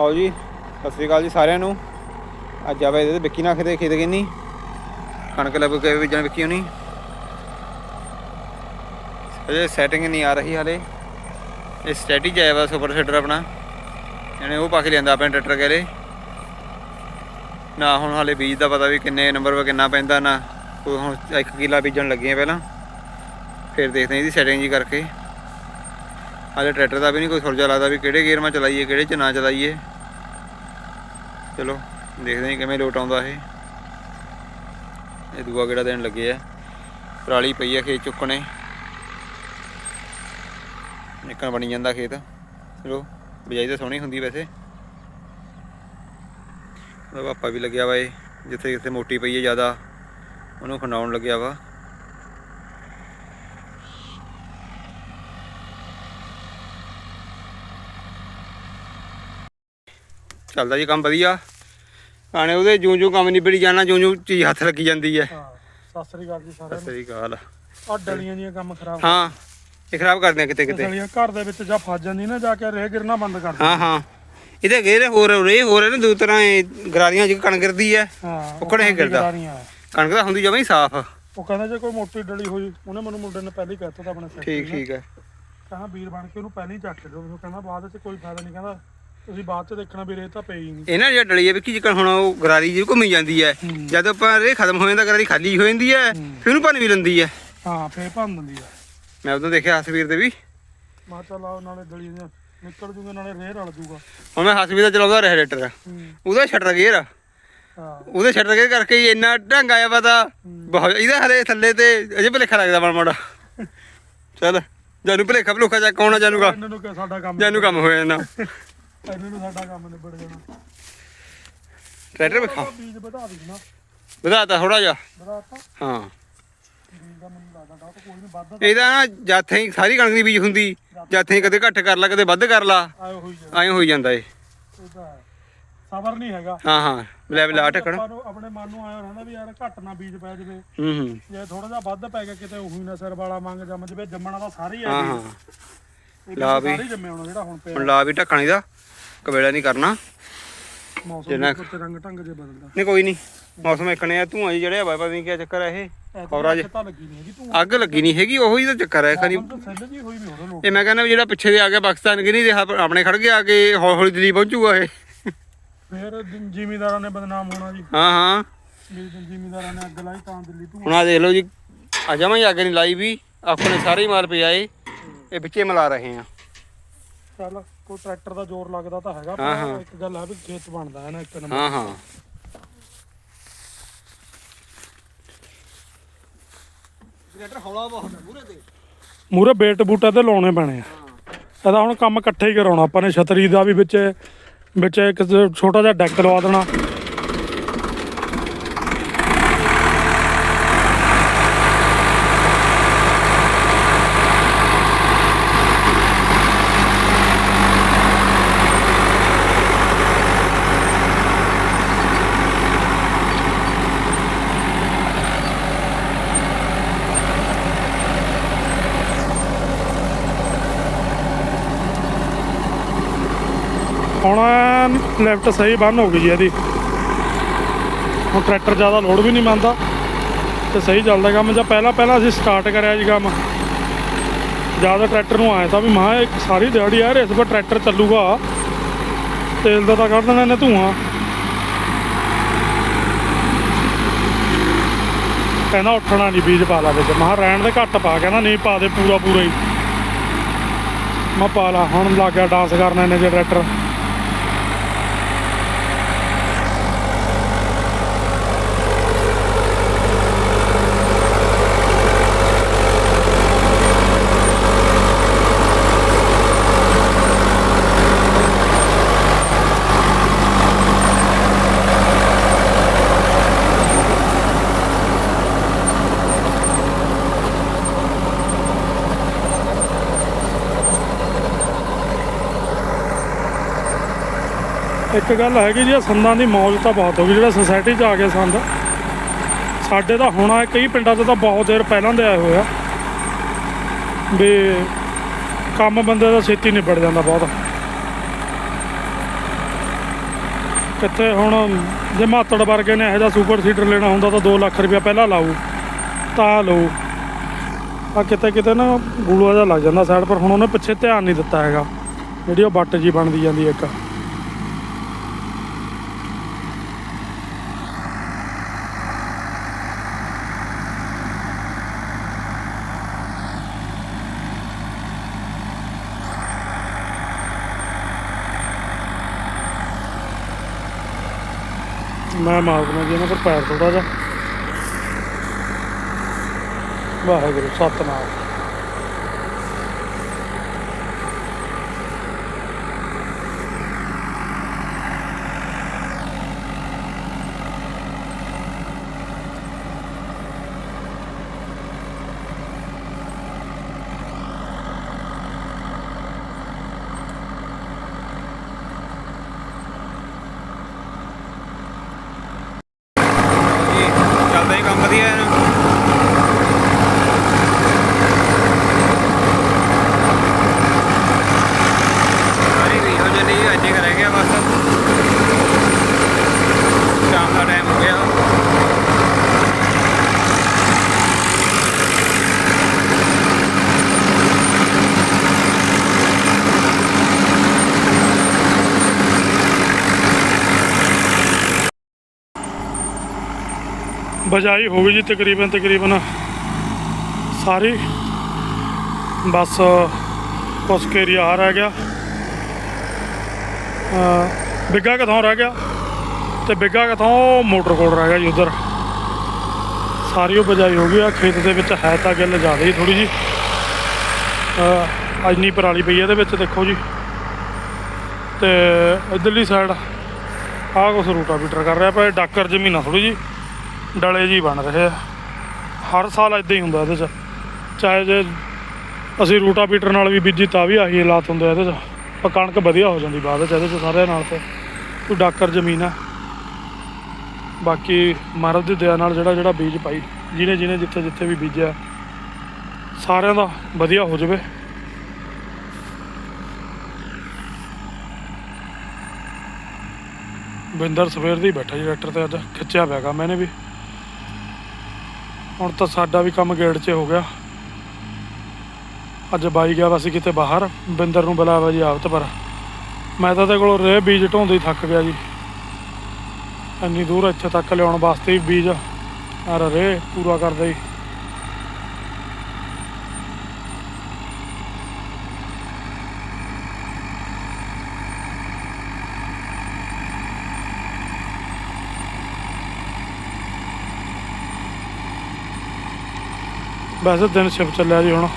ਆਓ ਜੀ, ਸਤਿ ਸ੍ਰੀ ਅਕਾਲ ਜੀ ਸਾਰਿਆਂ ਨੂੰ। ਅੱਜ ਆਵੇ ਇਹਦੇ ਵਿੱਕੀ ਨਾਖ ਦੇ ਖੇਤ ਨਹੀਂ ਕਣਕ ਲੱਗ ਕੇ ਬੀਜਣ ਵਿੱਕੀ ਹੋਣੀ ਅਜੇ ਸੈਟਿੰਗ ਨਹੀਂ ਆ ਰਹੀ ਹਾਲੇ। ਇਹ ਸਟੈਟਿਕ ਆਇਆ ਵਾ ਸੁਪਰ ਸੈਟਰ ਆਪਣਾ। ਇਹਨੇ ਉਹ ਪਾ ਕੇ ਲਿਆਂਦਾ ਆਪਣੇ ਟਰੈਕਟਰ ਕਰੇ। ਨਾ ਹੁਣ ਹਾਲੇ ਬੀਜ ਦਾ ਪਤਾ ਵੀ ਕਿੰਨੇ ਨੰਬਰ ਵਾ, ਕਿੰਨਾ ਪੈਂਦਾ, ਨਾ। ਉਹ ਹੁਣ 1 ਕਿੱਲਾ ਬੀਜਣ ਲੱਗੇ ਆ ਪਹਿਲਾਂ। ਫਿਰ ਦੇਖਦੇ ਹਾਂ ਇਹਦੀ ਸੈਟਿੰਗ ਜੀ ਕਰਕੇ। ਹਾਲੇ ਟਰੈਕਟਰ ਦਾ ਵੀ ਨਹੀਂ ਕੋਈ ਸੁਰਜਾ ਲੱਗਦਾ ਵੀ ਕਿਹੜੇ ਗੇਅਰ 'ਮਾ ਚਲਾਈਏ, ਕਿਹੜੇ 'ਚ ਨਾ ਚਲਾਈਏ। ਚਲੋ, ਦੇਖਦੇ ਹਾਂ ਕਿਵੇਂ ਲੋਟ ਆਉਂਦਾ ਇਹ। ਇਹ ਦੂਆ ਕਿਹੜਾ ਦੇਣ ਲੱਗੇ ਆ। ਪਰਾਲੀ ਪਈ ਆ ਖੇਤ ਚੁੱਕਣੇ। ਨਿਕਲ ਬਣੀ ਜਾਂਦਾ ਖੇਤ। ਚਲੋ, ਬਿਜਾਈ ਤਾਂ ਸੋਹਣੀ ਹੁੰਦੀ ਵੈਸੇ। ਉਹਦਾ ਪਾਪਾ ਵੀ ਲੱਗਿਆ ਵਾ ਇਹ ਜਿੱਥੇ ਜਿੱਥੇ ਮੋਟੀ ਪਈ ਹੈ ਜ਼ਿਆਦਾ, ਉਹਨੂੰ ਖੰਡਾਉਣ ਲੱਗਿਆ ਵਾ। ਚੱਲਦਾ ਜੀ ਕੰਮ ਵਧੀਆ। ਆਣੇ ਉਹਦੇ ਜੂੰ ਜੂੰ ਕੰਮ ਨਿਬੜੀ ਜਾਣਾ ਜੂੰ ਜੂੰ ਚੀਜ਼ ਹੱਥ ਲੱਗੀ ਜਾਂਦੀ ਹੈ ਸਤਿ ਸ੍ਰੀ ਅਕਾਲ ਜੀ ਸਾਰਿਆਂ ਸਤਿ ਸ੍ਰੀ ਅਕਾਲ। ਨੂੰ ਆ ਡਲੀਆਂ ਦੀਆਂ ਕੰਮ ਖਰਾਬ ਹਾਂ ਇਹ ਖਰਾਬ ਕਰਦੇ ਆ ਕਿਤੇ ਕਿਤੇ ਡਲੀਆਂ ਘਰ ਦੇ ਵਿੱਚ ਜਾਂ ਫਸ ਜਾਂਦੀ ਨਾ ਜਾ ਕੇ ਰੇਹ ਗਿਰਨਾ ਬੰਦ ਕਰ ਦਿੰਦੀ। ਹਾਂ ਹਾਂ। ਇਹਦੇ ਗੇਰੇ ਹੋਰ ਰੇ ਹੋਰ ਹੈ ਨਾ ਦੂ ਤਰ੍ਹਾਂ ਇਹ ਗਰਾਰੀਆਂ ਚ ਕਣਕ ਗਿਰਦੀ ਹੈ ਉਹ ਗਿਰਦਾ। ਗਰਾਰੀਆਂ ਆ। ਕਣਕ ਤਾਂ ਹੁੰਦੀ ਜਮਾਂ ਹੀ ਸਾਫ਼। ਉਹ ਕਹਿੰਦਾ ਜੇ ਕੋਈ ਮੋਟੀ ਡਲੀ ਹੋਈ ਉਹਨੇ ਮੈਨੂੰ ਮੁੰਡੇ ਨੇ ਪਹਿਲਾਂ ਕਹਿਤਾ ਤਾਂ ਆਪਣੇ ਸੈਕਟਰੀ ਠੀਕ ਨੇ। ਠੀਕ ਹੈ ਕਹਿੰਦਾ ਵੀਰ ਬਣ ਕੇ ਉਹਨੂੰ ਪਹਿਲਾਂ ਹੀ ਚੱਕ ਦਿਓ। ਉਹ ਕਹਿੰਦਾ ਬਾਅਦ ਵਿੱਚ ਕੋਈ ਫਾਇਦਾ ਨਹੀਂ ਕਹਿੰਦਾ ਤੁਸੀਂ ਬਾਅਦ ਚ ਦੇਖਣਾ ਵੀ ਰੇਹ ਤਾਂ ਪਈ ਨਹੀਂ ਇਹਨਾਂ ਜਿਹੜਾ ਡਲੀ ਹੈ ਵਿੱਕੀ ਜਿਕਣ ਹੁਣ ਉਹ ਗਰਾਰੀ ਜੀ ਘੁੰਮੀ ਜਾਂਦੀ ਹੈ। ਹੂੰ। ਜਦ ਆਪਾਂ ਰੇ ਖਤਮ ਹੋ ਜਾਂਦਾ ਗਰਾਰੀ ਖਾਲੀ ਹੋ ਜਾਂਦੀ ਹੈ ਹੂੰ। ਫਿਰ ਉਹਨੂੰ ਭੰਨ ਵੀ ਲੈਂਦੀ ਹੈ। ਹਾਂ ਫੇਰ ਭੰਨ ਦਿੰਦੀ ਆ ਮੈਂ ਉਦੋਂ ਦੇਖਿਆ ਹਸਵੀਰ ਦੇ ਵੀ। ਮਾ ਚੱਲ ਨਾਲੇ ਡਲੀ ਦੀਆਂ ਨਿਕਲ ਜੂਗੇ ਨਾਲੇ ਰੇਹ ਰਲ ਜੂਗਾ। ਹੁਣ ਮੈਂ ਹਸਵੀਰ ਦਾ ਚਲਾਉਂਦਾ ਰਿਹਾ ਰੇਟਰ ਹੂੰ। ਉਹਦਾ ਸ਼ਟਰ ਗੇਅਰ। ਆ ਹਾਂ। ਉਹਦੇ ਸ਼ਟਰ ਗੇਅਰ ਕਰਕੇ ਹੀ ਇੰਨਾ ਢੰਗ ਆਇਆ ਪਤਾ ਬਹੁਤ ਇਹਦਾ ਹਲੇ ਥੱਲੇ ਤੇ ਅਜੇ ਭਲੇਖਾ ਲੱਗਦਾ ਮਾੜਾ ਮਾੜਾ। ਚੱਲ ਜਾਨੂੰ ਭਲੇਖਾ ਭਲੂਖਾ ਚੱਕ ਆਉਣਾ ਜਾਨੂੰ ਕੰਮ ਇਹਨਾਂ ਨੂੰ ਕਿ ਸਾਡਾ ਕੰਮ ਜਾਨੂੰ ਕੰਮ ਹੋ ਜਾਣਾ। ਇਹਨਾਂ ਨੂੰ ਸਾਡਾ ਕੰਮ ਨਿਬੜ ਜਾਣਾ। ਟਰੈਕਟਰ ਵਿਖਾ। ਬੀਜ ਵਧਾ ਦੀ ਨਾ। ਵਧਾਤਾ ਥੋੜਾ ਜਿਹਾ। ਵਧਾਤਾ। ਹਾਂ। ਬੀਜ ਦਾ ਮੈਨੂੰ ਲੱਗਦਾ ਡਾਕ ਕੋਈ ਨਹੀਂ ਵੱਧ। ਇਹਦਾ ਨਾ ਜਾਥੇ ਹੀ ਸਾਰੀ ਕਣਕ ਦੀ ਬੀਜ ਹੁੰਦੀ। ਜਾਥੇ ਹੀ ਕਦੇ ਘੱਟ ਕਰ ਲਾ ਕਦੇ ਵੱਧ ਕਰ ਲਾ। ਆਇਓ ਹੋਈ ਜਾ ਐਂ ਹੋਈ ਜਾਂਦਾ ਏ। ਸਬਰ ਨਹੀਂ ਹੈਗਾ। ਹਾਂ ਹਾਂ। ਲੈ ਲਾ ਟਕਣ ਆਪਾਂ ਨੂੰ ਆਪਣੇ ਮਨ ਨੂੰ ਆਇਆ ਰਹਿੰਦਾ ਵੀ ਯਾਰ ਘੱਟ ਨਾ ਬੀਜ ਪੈ ਜਾਵੇ। ਹੂੰ ਹੂੰ। ਜੇ ਥੋੜਾ ਜਿਹਾ ਵੱਧ ਪੈ ਗਿਆ ਕਿਤੇ ਉਹੀ ਨਾ ਸਿਰ ਵਾਲਾ ਮੰਗ ਜੰਮ ਜਵੇ। ਜੰਮਣਾ ਤਾਂ ਸਾਰੇ ਹੀ ਆ ਹਾਂ। ਹਾਂ ਲਾ ਵੀ ਵੀ। ਸਾਰੇ ਜੰਮੇ ਹੋਣਾ ਜਿਹੜਾ ਹੁਣ ਪਿਆ। ਹੁਣ ਲਾ ਵੀ ਢੱਕਣ ਇਹਦਾ। ਕਵੇਲਾ ਨਹੀਂ ਕਰਨਾ। ਮੌਸਮ ਜਿੰਨਾ- ਦੇ ਉੱਤੇ ਰੰਗ ਢੰਗ ਜੇ ਬਦਲਦਾ। ਨਹੀਂ ਕੋਈ ਨਹੀਂ ਮੌਸਮ ਇੱਕਣੇ ਆ ਧੂਆਂ ਜੀ ਜੜਿਆ ਵਾ ਪਤਾ ਨਹੀਂ ਕੀ ਚੱਕਰ ਹੈ ਇਹ। ਖੌਰਾ ਜੇ ਤਾਂ ਲੱਗੀ ਨਹੀਂ ਹੈਗੀ ਤੂੰ ਅੱਗ ਲੱਗੀ ਨਹੀਂ ਹੈਗੀ ਉਹੀ ਤਾਂ ਚੱਕਰ ਹੈ ਖਾਲੀ ਤਾਂ ਸੈੱਲ ਜੀ ਹੋਈ ਨਹੀਂ ਹੋਣਾ ਲੋਕ। ਇਹ ਮੈਂ ਕਹਿੰਦਾ ਵੀ ਜਿਹੜਾ ਪਿੱਛੇ ਦੇ ਆ ਗਿਆ ਪਾਕਿਸਤਾਨ ਕਿ ਨਹੀਂ ਰਿਹਾ ਆਪਣੇ ਖੜ ਗਿਆ ਕਿ ਹੌਲੀ ਹੌਲੀ ਦਿੱਲੀ ਪਹੁੰਚੂਗਾ ਇਹ। ਫੇਰ ਜ਼ਿਮੀਦਾਰਾਂ ਨੇ ਬਦਨਾਮ ਹੋਣਾ ਜੀ। ਹਾਂ ਹਾਂ। ਜ਼ਿਮੀਦਾਰਾਂ ਨੇ ਅੱਗ ਲਾਈ ਤਾਂ ਦਿੱਲੀ ਤੂੰ ਹੁਣ ਆ ਦੇਖ ਲਓ ਜੀ ਆ ਜਮਾਂ ਹੀ ਅੱਗ ਨਹੀਂ ਲਾਈ ਵੀ ਆਪਣੇ ਸਾਰੇ ਹੀ ਮਾਲ ਪਿਆਏ ਇਹ ਵਿੱਚੇ ਮਿਲਾ ਰਹੇ ਆ। ਚੱਲ ਕੋਈ ਟਰੈਕਟਰ ਦਾ ਜ਼ੋਰ ਲੱਗਦਾ ਤਾਂ ਹੈਗਾ। ਪਰ ਇੱਕ ਗੱਲ ਆ ਵੀ ਖੇਤ ਬਣਦਾ ਹੈ ਨਾ ਇੱਕ ਨੰਬਰ। ਹਾਂ ਹਾਂ। ਟਰੈਕਟਰ ਹੌਲਾ ਬਹੁਤ ਹੈ ਮੂਰੇ ਤੇ। ਮੂਰੇ ਬੇਟ ਬੂਟਾ ਤੇ ਲਾਉਣੇ ਪੈਣੇ ਆ। ਇਹਦਾ ਹੁਣ ਕੰਮ ਇਕੱਠੇ ਹੀ ਕਰਾਉਣਾ ਆਪਾਂ ਨੇ ਛਤਰੀ ਦਾ ਵੀ ਵਿੱਚ ਵਿੱਚ ਇੱਕ ਛੋਟਾ ਜਿਹਾ ਡੈਕ ਲਵਾ ਦੇਣਾ। ਹੁਣ ਲੈਫਟ ਸਹੀ ਬੰਨ ਹੋ ਗਈ ਜੀ ਇਹਦੀ। ਹੁਣ ਟਰੈਕਟਰ ਜ਼ਿਆਦਾ ਲੋਡ ਵੀ ਨਹੀਂ ਮੰਨਦਾ ਤੇ ਸਹੀ ਚੱਲਦਾ ਕੰਮ। ਜਾਂ ਪਹਿਲਾਂ ਪਹਿਲਾਂ ਅਸੀਂ ਸਟਾਰਟ ਕਰਿਆ ਜੀ ਕੰਮ। ਜ਼ਿਆਦਾ ਟਰੈਕਟਰ ਨੂੰ ਆਇਆ ਤਾਂ ਵੀ ਮਾਂ, ਇੱਕ ਸਾਰੀ ਦਿਹਾੜੀ ਯਾਰ ਇਸ ਵਾਰ ਟਰੈਕਟਰ ਚੱਲੂਗਾ। ਤੇਲ ਦਾ ਤਾਂ ਕੱਢ ਦੇਣਾ ਇਹਨੇ ਧੂਆਂ। ਕਹਿੰਦਾ ਉੱਠਣਾ ਨਹੀਂ, ਬੀਜ ਪਾ ਲਾ ਵਿੱਚ। ਮਹਾ ਰਹਿਣ ਦੇ, ਘੱਟ ਪਾ। ਕਹਿੰਦਾ ਨਹੀਂ, ਪਾ ਦੇ ਪੂਰਾ ਪੂਰਾ ਹੀ। ਮੈਂ ਪਾ ਲਾ। ਹੁਣ ਲੱਗ ਗਿਆ ਡਾਂਸ ਕਰਨ ਇਹਨੇ ਜੇ ਟਰੈਕਟਰ ਇੱਕ ਗੱਲ ਹੈਗੀ ਜੀ ਆਹ ਸੰਦਾਂ ਦੀ ਮੌਜ ਤਾਂ ਬਹੁਤ ਹੋ ਗਈ, ਜਿਹੜਾ ਸੋਸਾਇਟੀ 'ਚ ਆ ਗਏ ਸੰਦ। ਸਾਡੇ ਤਾਂ ਹੋਣਾ ਕਈ ਪਿੰਡਾਂ 'ਚ ਤਾਂ ਬਹੁਤ ਦੇਰ ਪਹਿਲਾਂ ਦੇ ਆਏ ਹੋਏ ਆ। ਵੀ ਕੰਮ ਬੰਦੇ ਦਾ ਛੇਤੀ ਨਿਬੜ ਜਾਂਦਾ ਬਹੁਤ। ਕਿੱਥੇ ਹੁਣ ਜੇ ਮਾਤੜ ਵਰਗੇ ਨੇ ਇਹੋ ਜਿਹਾ ਸੁਪਰ ਸੀਡਰ ਲੈਣਾ ਹੁੰਦਾ ਤਾਂ 2 ਲੱਖ ਰੁਪਇਆ ਪਹਿਲਾਂ ਲਾਊ ਤਾਂ ਲਊ ਆ ਕਿਤੇ ਕਿਤੇ ਨਾ ਗੂੜਾ ਜਿਹਾ ਲੱਗ ਜਾਂਦਾ ਸਾਈਡ ਪਰ ਹੁਣ ਉਹਨੇ ਪਿੱਛੇ ਧਿਆਨ ਨਹੀਂ ਦਿੱਤਾ ਹੈਗਾ। ਜਿਹੜੀ ਉਹ ਬੱਟ ਜੀ ਬਣਦੀ ਜਾਂਦੀ ਇੱਕ। ਮੈਂ ਮਾਰਨਾ ਜੀ ਇਹਨਾਂ ਪਰ ਪੈਰ ਥੋੜਾ ਜਿਹਾ। ਵਾਹਿਗੁਰੂ ਸਤਨਾਮ ਜੀ ਚੱਲਦਾ ਹੀ ਕੰਮ ਵਧੀਆ ਹੈ ਨਾ ਸਾਰੀ ਵੀ ਹੋ ਜਲੀ ਅੱਜ ਹੀ ਰਹਿ ਗਿਆ ਬਸ ਸ਼ਾਮ ਦਾ ਟਾਈਮ ਹੋ ਗਿਆ ਬਜਾਈ ਹੋ ਗਈ ਜੀ ਤਕਰੀਬਨ ਤਕਰੀਬਨ ਸਾਰੀ। ਬਸ ਕੁਛ ਏਰੀਆ ਆ ਰਹਿ ਗਿਆ। ਅਹ ਬਿੱਗਾ ਕਿਥੋਂ ਰਹਿ ਗਿਆ? ਤੇ ਬਿੱਗਾ ਕਿਥੋਂ? ਮੋਟਰ ਕੋਲ ਰਹਿ ਗਿਆ ਜੀ ਉਧਰ। ਸਾਰੀ ਉਹ ਬਜਾਈ ਹੋ ਗਈ ਆ, ਖੇਤ ਦੇ ਵਿੱਚ ਹੈ ਤਾਂ ਗਿੱਲ ਜ਼ਿਆਦਾ ਹੀ ਥੋੜੀ ਜੀ ਅਹ ਇੰਨੀ ਪਰਾਲੀ ਪਈ ਇਹਦੇ ਵਿੱਚ, ਦੇਖੋ ਜੀ। ਤੇ ਇਧਰਲੀ ਸਾਈਡ ਆਹ ਕੁਛ ਰੂਟਾਵੀਟਰ ਕਰ ਰਿਹਾ ਪਰ ਡਾਕਰ ਜ਼ਮੀਨਾਂ ਥੋੜੀ ਜੀ ਡਲੇ ਜੀ ਬਣ ਰਹੇ ਆ। ਹਰ ਸਾਲ ਇਦਾਂ ਹੀ ਹੁੰਦਾ ਇਹਦੇ 'ਚ। ਚਾਹੇ ਜੇ ਅਸੀਂ ਰੂਟਾ ਰੂਟਾਵੀਟਰ ਨਾਲ ਵੀ ਬੀਜੀ ਤਾਂ ਵੀ ਆਹੀ ਹਾਲਾਤ ਹੁੰਦੇ ਆ ਇਹਦੇ 'ਚ। ਪਰ ਕਣਕ ਵਧੀਆ ਹੋ ਜਾਂਦੀ ਬਾਅਦ 'ਚ ਇਹਦੇ 'ਚ ਸਾਰਿਆਂ ਨਾਲ ਤੇ। ਕੋਈ ਡਾਕਰ ਜ਼ਮੀਨ ਆ। ਬਾਕੀ ਮਹਾਰਾਜ ਦੀ ਦਇਆ ਨਾਲ ਜਿਹੜਾ ਜਿਹੜਾ ਬੀਜ ਪਾਈ, ਜਿਹਨੇ ਜਿਹਨੇ ਜਿੱਥੇ ਜਿੱਥੇ ਵੀ ਬੀਜਿਆ, ਸਾਰਿਆਂ ਦਾ ਵਧੀਆ ਹੋ ਜਾਵੇ। ਬਿੰਦਰ ਸਵੇਰ ਦੀ ਬੈਠਾ ਜੀ ਟਰੈਕਟਰ ਤੇ ਅੱਜ, ਖਿੱਚਿਆ ਪਿਆ ਕੰਮ ਇਹਨੇ ਵੀ। ਹੁਣ ਤਾਂ ਸਾਡਾ ਵੀ ਕੰਮ ਗੇੜ 'ਚ ਹੋ ਗਿਆ। ਅੱਜ ਬਾਈ ਗਿਆ ਵਾ ਕਿਤੇ ਬਾਹਰ, ਬਿੰਦਰ ਨੂੰ ਬੁਲਾਵਾ ਜੀ ਆਵਤ ਪਰ। ਮੈਂ ਤਾਂ ਤੇ ਕੋਲੋਂ ਰੇ ਬੀਜ ਢੋਂਦੇ ਹੀ ਥੱਕ ਗਿਆ ਜੀ। ਇੰਨੀ ਦੂਰ ਇੱਥੇ ਤੱਕ ਲਿਆਉਣ ਵਾਸਤੇ ਵੀ ਬੀਜ ਅਰ ਰੇ ਪੂਰਾ ਕਰਦੇ ਹੀ। ਵੈਸੇ ਦਿਨ ਸ਼ਿਫਟ ਚੱਲਿਆ ਜੀ ਹੁਣ।